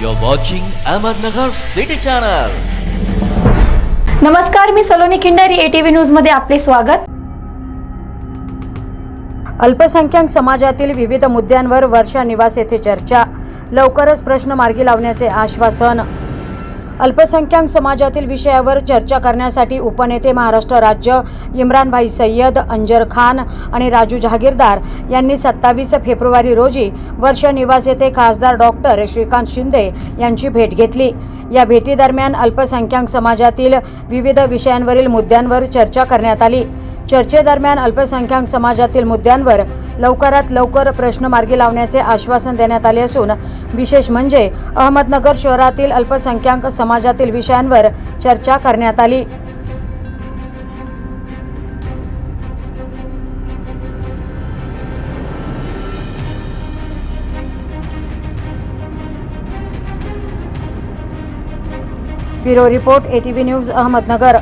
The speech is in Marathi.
You're watching Ahmednagar City Channel. नमस्कार मी सलोनी खिंडारी एटीव्ही न्यूजमध्ये आपले स्वागत. अल्पसंख्याक समाजातील विविध मुद्द्यांवर वर्षा निवास येथे चर्चा. लवकरच प्रश्न मार्गी लावण्याचे आश्वासन. अल्पसंख्याक समाजातील विषयावर चर्चा करण्यासाठी उपनेते महाराष्ट्र राज्य इम्रानभाई सय्यद अंजर खान आणि राजू जहागीरदार यांनी सत्तावीस फेब्रुवारी रोजी वर्ष निवास येथे खासदार डॉक्टर श्रीकांत शिंदे यांची भेट घेतली. या भेटीदरम्यान अल्पसंख्याक समाजातील विविध विषयांवरील मुद्द्यांवर चर्चा करण्यात आली. चर्चेदरम्यान अल्पसंख्याक समाजातील मुद्द्यांवर लवकरात लवकर प्रश्न मार्गी लावण्याचे आश्वासन देण्यात आले असून विशेष म्हणजे अहमदनगर शहरातील अल्पसंख्याक समाजातील विषयांवर चर्चा करण्यात आली. Bureau report ATV news Ahmednagar.